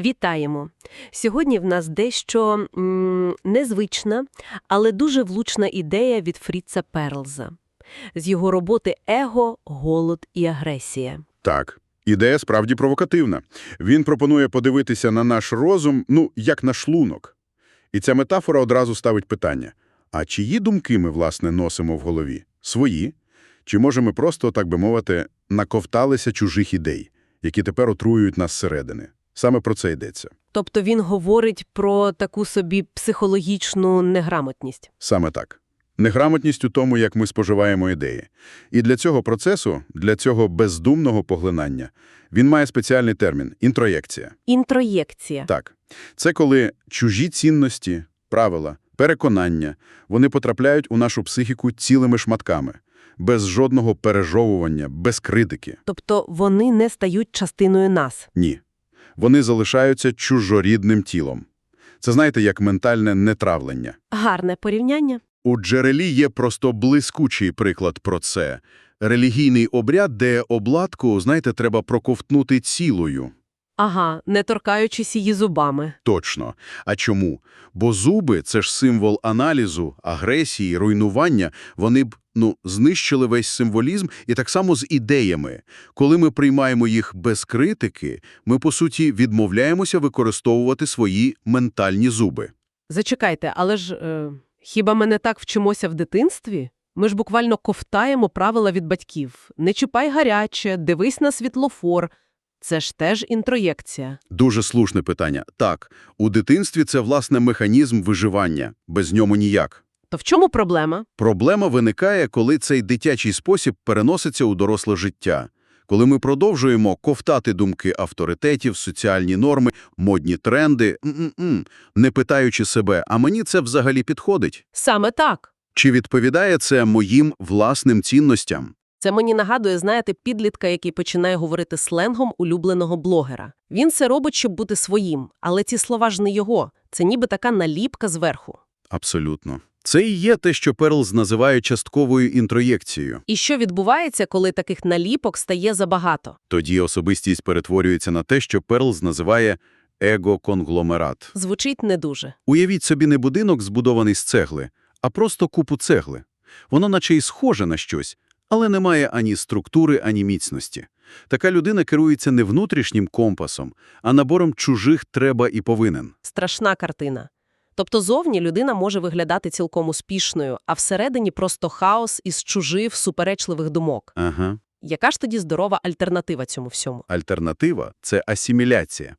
Вітаємо! Сьогодні в нас дещо м, незвична, але дуже влучна ідея від Фріца Перлза. З його роботи «Его, голод і агресія». Так, ідея справді провокативна. Він пропонує подивитися на наш розум, ну, як на шлунок. І ця метафора одразу ставить питання. А чиї думки ми, власне, носимо в голові? Свої? Чи, може, ми просто, так би мовити, наковталися чужих ідей, які тепер отруюють нас зсередини? Саме про це йдеться. Тобто він говорить про таку собі психологічну неграмотність. Саме так. Неграмотність у тому, як ми споживаємо ідеї. І для цього процесу, для цього бездумного поглинання, він має спеціальний термін – інтроєкція. Інтроєкція. Так. Це коли чужі цінності, правила, переконання, вони потрапляють у нашу психіку цілими шматками, без жодного пережовування, без критики. Тобто вони не стають частиною нас. Ні. Вони залишаються чужорідним тілом. Це, знаєте, як ментальне нетравлення. Гарне порівняння. У джерелі є просто блискучий приклад про це. Релігійний обряд, де обладку, знаєте, треба проковтнути цілою. Ага, не торкаючись її зубами. Точно. А чому? Бо зуби – це ж символ аналізу, агресії, руйнування. Вони б, ну, знищили весь символізм і так само з ідеями. Коли ми приймаємо їх без критики, ми, по суті, відмовляємося використовувати свої ментальні зуби. Зачекайте, але ж е, хіба ми не так вчимося в дитинстві? Ми ж буквально ковтаємо правила від батьків. Не чіпай гаряче, дивись на світлофор. Це ж теж інтроєкція. Дуже слушне питання. Так, у дитинстві це, власне, механізм виживання. Без ньому ніяк. То в чому проблема? Проблема виникає, коли цей дитячий спосіб переноситься у доросле життя. Коли ми продовжуємо ковтати думки авторитетів, соціальні норми, модні тренди, м-м-м, не питаючи себе, а мені це взагалі підходить? Саме так. Чи відповідає це моїм власним цінностям? Це мені нагадує, знаєте, підлітка, який починає говорити сленгом улюбленого блогера. Він це робить, щоб бути своїм, але ці слова ж не його. Це ніби така наліпка зверху. Абсолютно. Це і є те, що Перлз називає частковою інтроєкцією. І що відбувається, коли таких наліпок стає забагато? Тоді особистість перетворюється на те, що Перлз називає его-конгломерат. Звучить не дуже. Уявіть собі не будинок, збудований з цегли, а просто купу цегли. Воно наче й схоже на щось, але не має ані структури, ані міцності. Така людина керується не внутрішнім компасом, а набором чужих треба і повинен. Страшна картина. Тобто зовні людина може виглядати цілком успішною, а всередині просто хаос із чужих суперечливих думок. Ага. Яка ж тоді здорова альтернатива цьому всьому? Альтернатива – це асиміляція.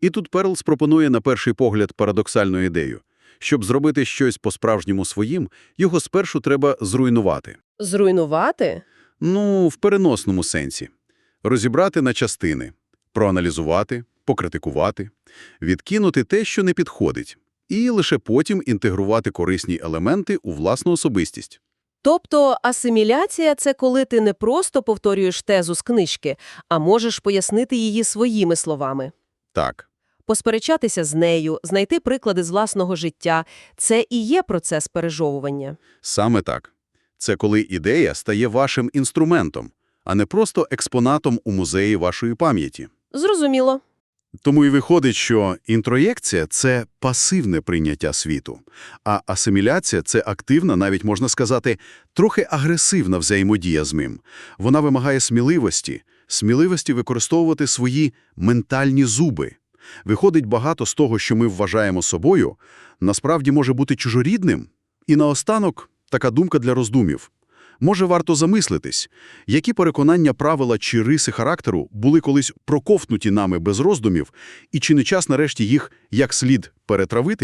І тут Перлс пропонує на перший погляд парадоксальну ідею. Щоб зробити щось по-справжньому своїм, його спершу треба зруйнувати. Зруйнувати? Ну, в переносному сенсі. Розібрати на частини, проаналізувати, покритикувати, відкинути те, що не підходить, і лише потім інтегрувати корисні елементи у власну особистість. Тобто асиміляція – це коли ти не просто повторюєш тезу з книжки, а можеш пояснити її своїми словами. Так, Посперечатися з нею, знайти приклади з власного життя – це і є процес пережовування. саме так. Це коли ідея стає вашим інструментом, а не просто експонатом у музеї вашої пам'яті. Зрозуміло. Тому і виходить, що інтроєкція – це пасивне прийняття світу, а асиміляція – це активна, навіть можна сказати, трохи агресивна взаємодія з ним. Вона вимагає сміливості, сміливості використовувати свої ментальні зуби. Виходить, багато з того, що ми вважаємо собою, насправді може бути чужорідним. І наостанок така думка для роздумів. Може, варто замислитись, які переконання, правила чи риси характеру були колись проковтнуті нами без роздумів, і чи не час нарешті їх як слід перетравити?